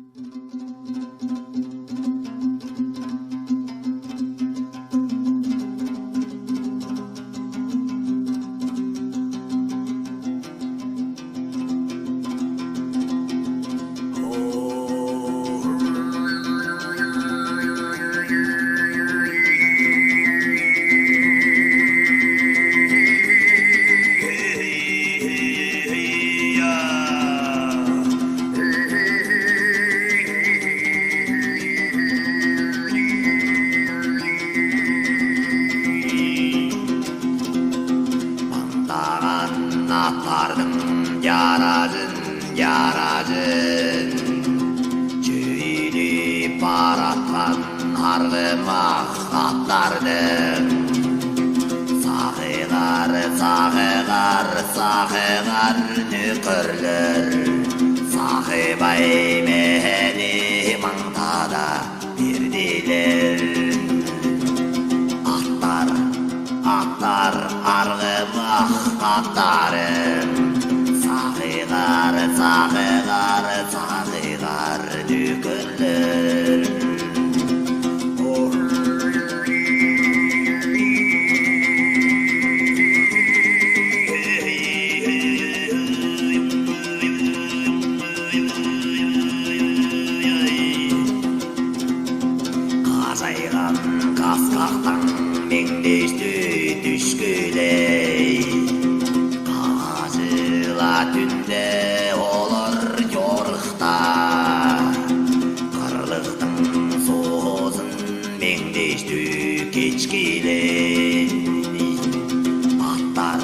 Música atlardım yaracın yaracın Çüğülü baratlan harlıma atlardım Sağılar sağılar sağılar nükürler. Sahibay meheni mantada bir diler. Atlar, argıma atlarım Sağılar, sağılar, sağılar dükürler Kazaygan kaskaktan düştü düştü keçkiley Atlar,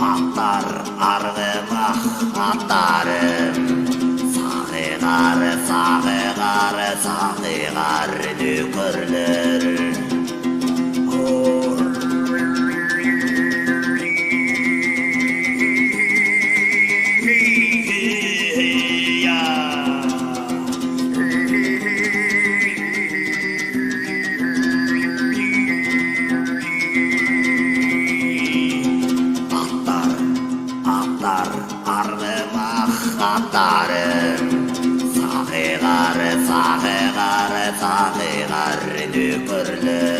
atlar, argıma atlarım Sağıgar, sağıgar, sağıgar dükürler atlar, argıma atlarım Sağıgar, sağıgar, sağıgar dükürler